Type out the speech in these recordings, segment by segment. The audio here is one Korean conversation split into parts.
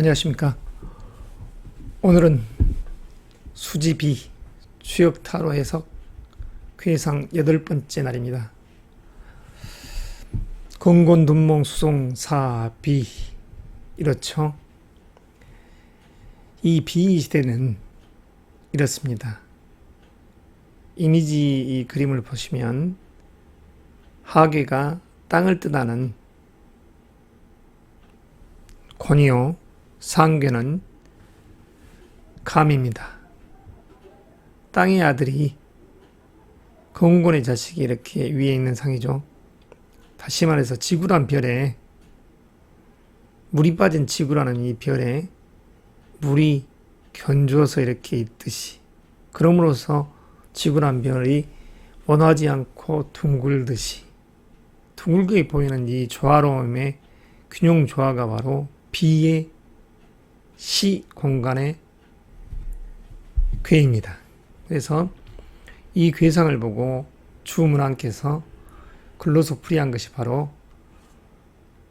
안녕하십니까. 오늘은 수지비 추역 타로 해석 괴상 여덟 번째 날입니다. 건곤 dun몽 수송 사비 이렇죠. 이 비 시대는 이렇습니다. 이미지 이 그림을 보시면 하계가 땅을 뜻하는 권이요 상괴는 감입니다. 땅의 아들이 건곤의 자식이 이렇게 위에 있는 상이죠. 다시 말해서 지구란 별에 물이 빠진 지구라는 이 별에 물이 견주어서 이렇게 있듯이 그럼으로써 지구란 별이 원하지 않고 둥글듯이 둥글게 보이는 이 조화로움의 균형 조화가 바로 비의 시 공간의 괴입니다. 그래서 이 괴상을 보고 주문왕께서 글로서 풀이한 것이 바로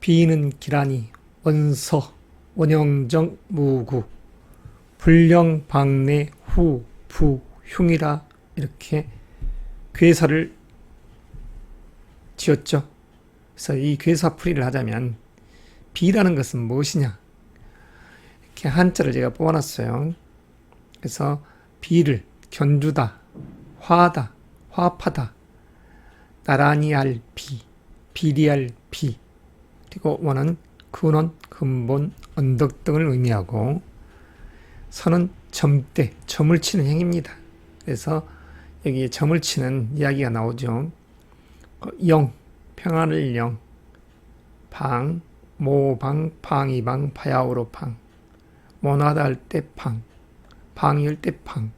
비는 기란이 원서 원영정 무구 불령 방내 후 부 흉이라 이렇게 괴사를 지었죠. 그래서 이 괴사 풀이를 하자면 비라는 것은 무엇이냐? 이렇게 한자를 제가 뽑아놨어요. 그래서 비를 견주다, 화하다, 화합하다, 나란히 할 비, 비리할 비, 그리고 원은 근원, 근본, 언덕 등을 의미하고 선은 점대, 점을 치는 행입니다. 그래서 여기에 점을 치는 이야기가 나오죠. 영, 평안을 영, 방, 모방, 방이방, 바야오로 방, 모나다 할 때 방, 방이할 때 방,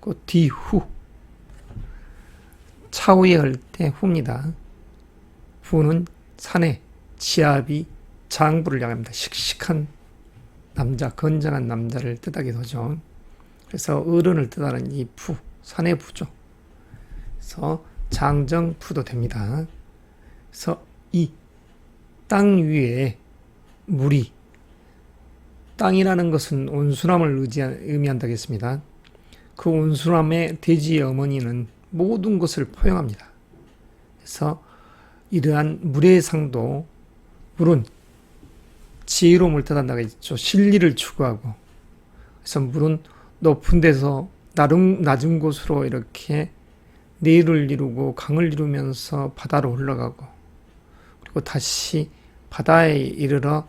그 뒤후, 차후에 할 때 후입니다. 후는 산에 지압이 장부를 향합니다. 씩씩한 남자, 건장한 남자를 뜻하기도 하죠. 그래서 어른을 뜻하는 이 부, 산의 부죠. 그래서 장정부도 됩니다. 그래서 이 땅 위에 물이 땅이라는 것은 온순함을 의지한, 의미한다겠습니다. 그 온순함의 대지의 어머니는 모든 것을 포용합니다. 그래서 이러한 물의 상도 물은 지혜로움을 뜻한다고 했죠. 진리를 추구하고 그래서 물은 높은 데서 낮은, 낮은 곳으로 이렇게 내를 이루고 강을 이루면서 바다로 흘러가고 그리고 다시 바다에 이르러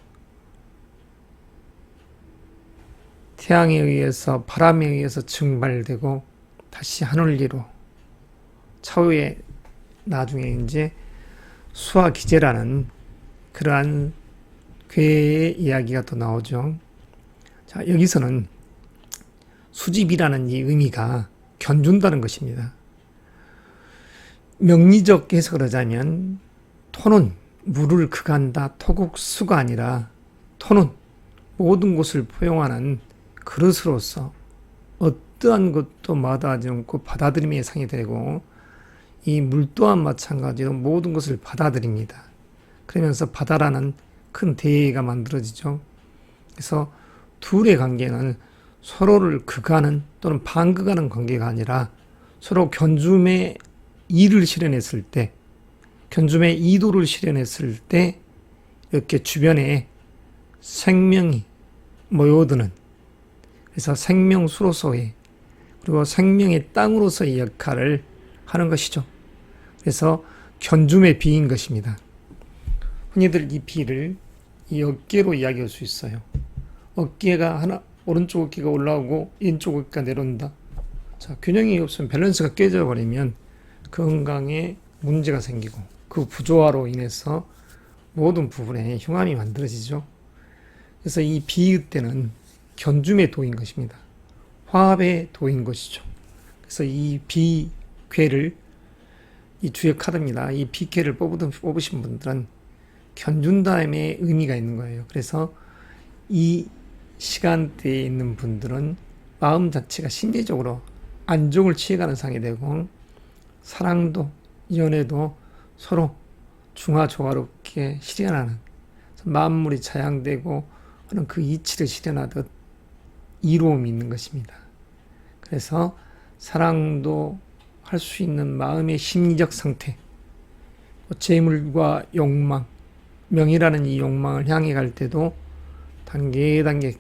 태양에 의해서 바람에 의해서 증발되고 다시 하늘 위로 차후에 나중에 이제 수화 기제라는 그러한 괴의 이야기가 또 나오죠. 자, 여기서는 수집이라는 이 의미가 견준다는 것입니다. 명리적 해석을 하자면 토는 물을 그간다 토국수가 아니라 토는 모든 것을 포용하는 그릇으로서 어떠한 것도 마다하지 않고 받아들임의 상이 되고 이 물 또한 마찬가지로 모든 것을 받아들입니다. 그러면서 바다라는 큰 대해가 만들어지죠. 그래서 둘의 관계는 서로를 극하는 또는 반극하는 관계가 아니라 서로 견줌의 이를 실현했을 때, 견줌의 이도를 실현했을 때 이렇게 주변에 생명이 모여드는 그래서 생명수로서의 그리고 생명의 땅으로서의 역할을 하는 것이죠. 그래서 견줌의 비인 것입니다. 흔히들 이 비를 이 어깨로 이야기할 수 있어요. 어깨가 하나 오른쪽 어깨가 올라오고 왼쪽 어깨가 내려온다. 자 균형이 없으면 밸런스가 깨져 버리면 건강에 문제가 생기고 그 부조화로 인해서 모든 부분에 흉함이 만들어지죠. 그래서 이 비의 때는 견줌의 도인 것입니다. 화합의 도인 것이죠. 그래서 이 비괴를 이 주역 카드입니다. 이 비괴를 뽑으신 분들은 견준다음에 의미가 있는 거예요. 그래서 이 시간대에 있는 분들은 마음 자체가 심리적으로 안정을 취해가는 상이 되고 사랑도 연애도 서로 중화조화롭게 실현하는 만물이 자양되고 하는 그 이치를 실현하듯 이로움이 있는 것입니다. 그래서 사랑도 할 수 있는 마음의 심리적 상태, 재물과 욕망, 명이라는 이 욕망을 향해 갈 때도 단계 단계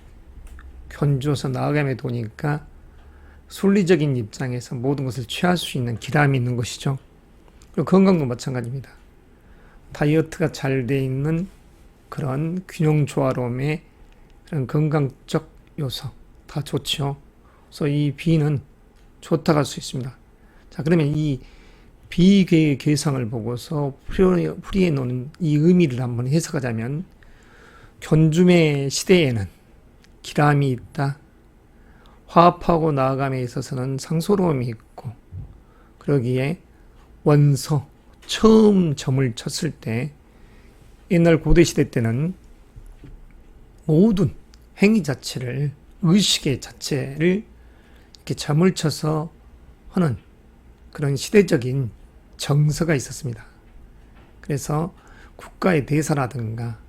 견주어서 나아감에 도니까 순리적인 입장에서 모든 것을 취할 수 있는 기람이 있는 것이죠. 그리고 건강도 마찬가지입니다. 다이어트가 잘 돼 있는 그런 균형 조화로움의 그런 건강적 요소 다 좋죠. 그래서 이 비는 좋다고 할 수 있습니다. 자, 그러면 이 비계의 개성을 보고서 풀이해 놓은 이 의미를 한번 해석하자면 견줌의 시대에는 기람이 있다. 화합하고 나아감에 있어서는 상소로움이 있고 그러기에 원서 처음 점을 쳤을 때 옛날 고대 시대 때는 모든 행위 자체를 의식의 자체를 이렇게 점을 쳐서 하는 그런 시대적인 정서가 있었습니다. 그래서 국가의 대사라든가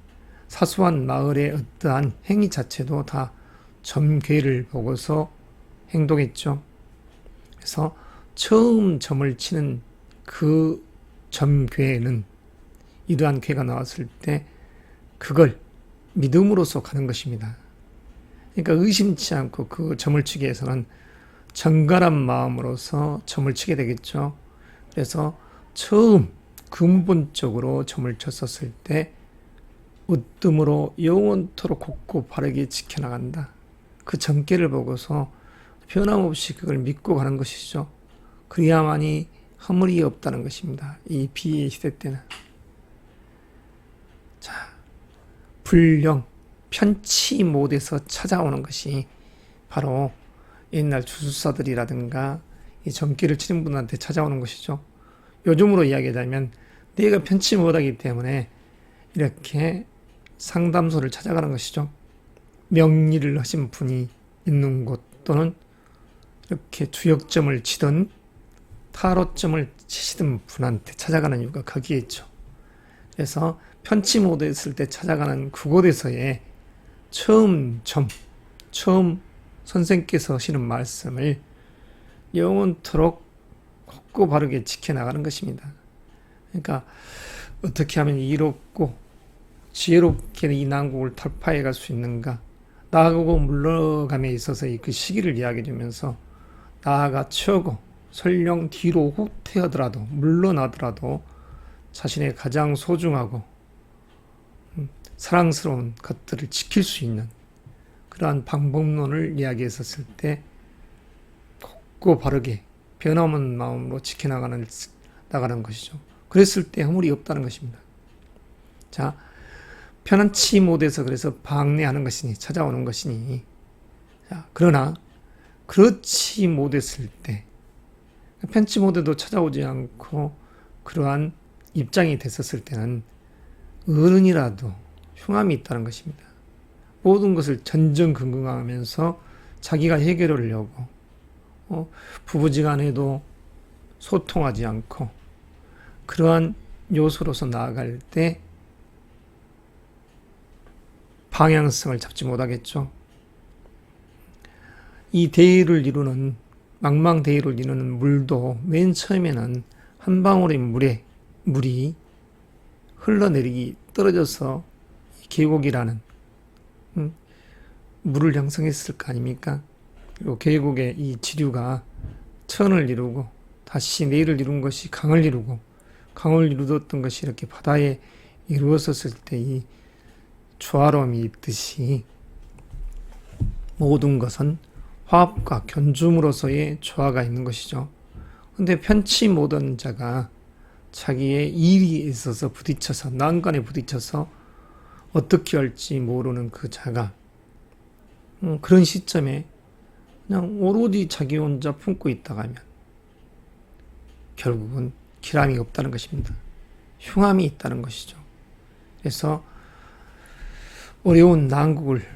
사소한 마을의 어떠한 행위 자체도 다 점괘를 보고서 행동했죠. 그래서 처음 점을 치는 그 점괘는 이러한 괴가 나왔을 때 그걸 믿음으로써 가는 것입니다. 그러니까 의심치 않고 그 점을 치기 위해서는 정갈한 마음으로서 점을 치게 되겠죠. 그래서 처음 근본적으로 점을 쳤었을 때 으뜸으로 영원토록 곱고 바르게 지켜나간다. 그 점괘를 보고서 변함없이 그걸 믿고 가는 것이죠. 그래야만이 허물이 없다는 것입니다. 이 비의 시대 때는. 자, 불령, 편치 못해서 찾아오는 것이 바로 옛날 주술사들이라든가 이 점괘를 치는 분한테 찾아오는 것이죠. 요즘으로 이야기하자면 내가 편치 못하기 때문에 이렇게 상담소를 찾아가는 것이죠. 명리를 하신 분이 있는 곳 또는 이렇게 주역점을 치던 타로점을 치시던 분한테 찾아가는 이유가 거기에 있죠. 그래서 편치 못했을 때 찾아가는 그곳에서의 처음 점, 처음 선생께서 하시는 말씀을 영원토록 곱고 바르게 지켜나가는 것입니다. 그러니까 어떻게 하면 이롭고 지혜롭게 이 난국을 돌파해 갈 수 있는가 나아가고 물러감에 있어서 그 시기를 이야기해 주면서 나아가 쳐고 설령 뒤로 후퇴하더라도 물러나더라도 자신의 가장 소중하고 음, 사랑스러운 것들을 지킬 수 있는 그러한 방법론을 이야기했었을 때 곱고 바르게 변함없는 마음으로 지켜나가는 나가는 것이죠. 그랬을 때 허물이 없다는 것입니다. 자, 편안치 못해서 그래서 방해하는 것이니 찾아오는 것이니 자, 그러나 그렇지 못했을 때 편치 못해도 찾아오지 않고 그러한 입장이 됐었을 때는 어른이라도 흉함이 있다는 것입니다. 모든 것을 전전긍긍하면서 자기가 해결하려고 어, 부부지간에도 소통하지 않고 그러한 요소로서 나아갈 때 방향성을 잡지 못하겠죠. 이 대의를 이루는 망망대의를 이루는 물도 맨 처음에는 한 방울의 물에 물이 흘러내리기 떨어져서 계곡이라는 음, 물을 형성했을 거 아닙니까? 그리고 계곡의 이 지류가 천을 이루고 다시 내일을 이룬 것이 강을 이루고 강을 이루었던 것이 이렇게 바다에 이루어졌을 때 이 조화로움이 있듯이 모든 것은 화합과 견줌으로서의 조화가 있는 것이죠. 근데 편치 못한 자가 자기의 일이 있어서 부딪혀서 난관에 부딪혀서 어떻게 할지 모르는 그 자가 음, 그런 시점에 그냥 오로지 자기 혼자 품고 있다가면 결국은 기람이 없다는 것입니다. 흉함이 있다는 것이죠. 그래서 어려운 난국을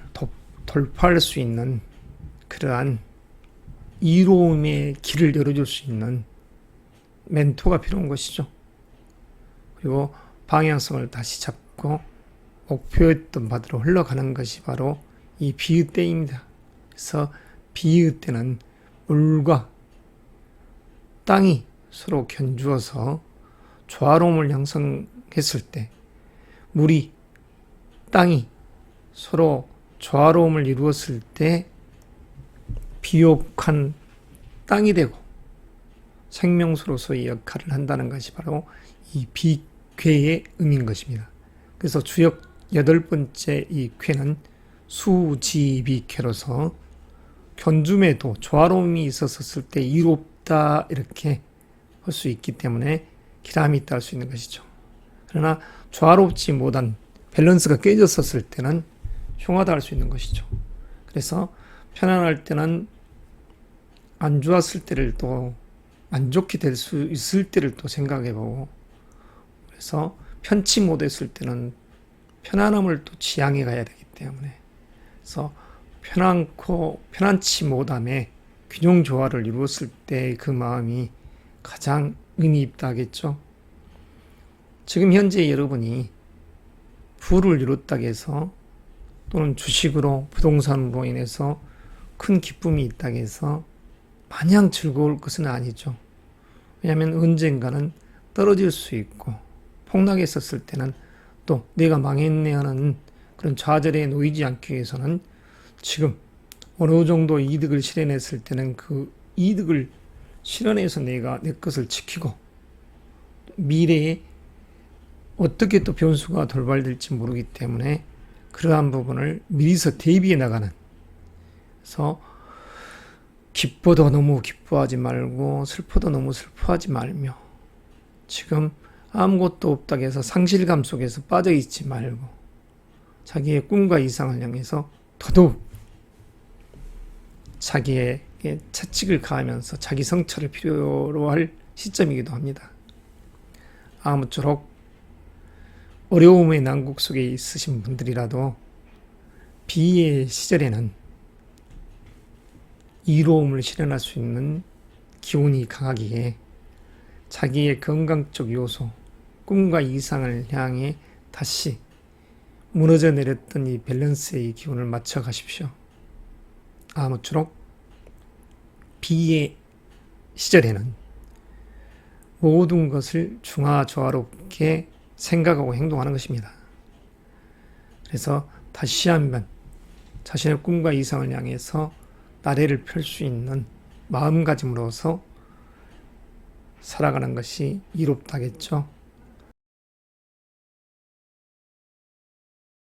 돌파할 수 있는 그러한 이로움의 길을 열어줄 수 있는 멘토가 필요한 것이죠. 그리고 방향성을 다시 잡고 목표했던 바대로 흘러가는 것이 바로 이 비의 때입니다. 그래서 비의 때는 물과 땅이 서로 견주어서 조화로움을 형성했을 때 물이 땅이 서로 조화로움을 이루었을 때 비옥한 땅이 되고 생명수로서의 역할을 한다는 것이 바로 이 비괴의 의미인 것입니다. 그래서 주역 여덟 번째 이 쾌는 수지비쾌로서 견줌에도 조화로움이 있었을 때 이롭다 이렇게 할 수 있기 때문에 기람이 있다 할 수 있는 것이죠. 그러나 조화롭지 못한 밸런스가 깨졌었을 때는 흉하다 할 수 있는 것이죠. 그래서 편안할 때는 안 좋았을 때를 또 안 좋게 될 수 있을 때를 또 생각해 보고 그래서 편치 못했을 때는 편안함을 또 지향해 가야 되기 때문에 그래서 편안코 편안치 못함에 균형 조화를 이루었을 때 그 마음이 가장 의미 있다 하겠죠. 지금 현재 여러분이 부를 이뤘다고 해서 또는 주식으로 부동산으로 인해서 큰 기쁨이 있다고 해서 마냥 즐거울 것은 아니죠. 왜냐하면 언젠가는 떨어질 수 있고 폭락했었을 때는 또 내가 망했네 하는 그런 좌절에 놓이지 않기 위해서는 지금 어느 정도 이득을 실현했을 때는 그 이득을 실현해서 내가 내 것을 지키고 미래에 어떻게 또 변수가 돌발될지 모르기 때문에 그러한 부분을 미리서 대비해 나가는. 그래서 기뻐도 너무 기뻐하지 말고 슬퍼도 너무 슬퍼하지 말며 지금 아무것도 없다고 해서 상실감 속에서 빠져 있지 말고 자기의 꿈과 이상을 향해서 더더욱 자기에게 채찍을 가하면서 자기 성찰을 필요로 할 시점이기도 합니다. 아무쪼록 어려움의 난국 속에 있으신 분들이라도 비의 시절에는 이로움을 실현할 수 있는 기운이 강하기에 자기의 건강 적 요소, 꿈과 이상을 향해 다시 무너져 내렸던 이 밸런스의 기운을 맞춰 가십시오. 아무쪼록 비의 시절에는 모든 것을 중화조화롭게 생각하고 행동하는 것입니다. 그래서 다시 한번 자신의 꿈과 이상을 향해서 나래를 펼 수 있는 마음가짐으로서 살아가는 것이 이롭다겠죠.